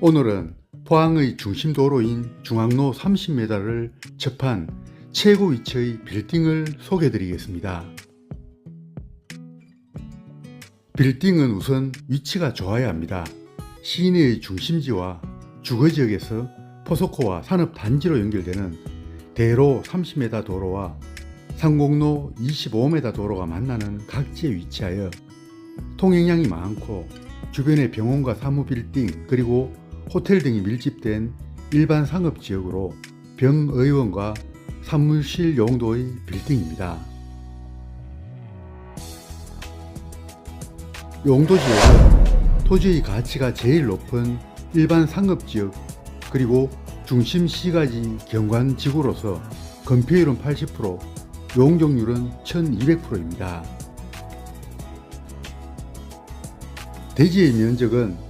오늘은 포항의 중심 도로인 중앙로 30m를 접한 최고 위치의 빌딩을 소개해 드리겠습니다. 빌딩은 우선 위치가 좋아야 합니다. 시내의 중심지와 주거지역에서 포소코와 산업단지로 연결되는 대로 30m 도로와 상공로 25m 도로가 만나는 각지에 위치하여 통행량이 많고 주변에 병원과 사무빌딩 그리고 호텔 등이 밀집된 일반 상업 지역으로 병의원과 사무실 용도의 빌딩입니다. 용도지역은 토지의 가치가 제일 높은 일반 상업지역 그리고 중심시가지 경관지구로서 건폐율은 80%, 용적률은 1200%입니다. 대지의 면적은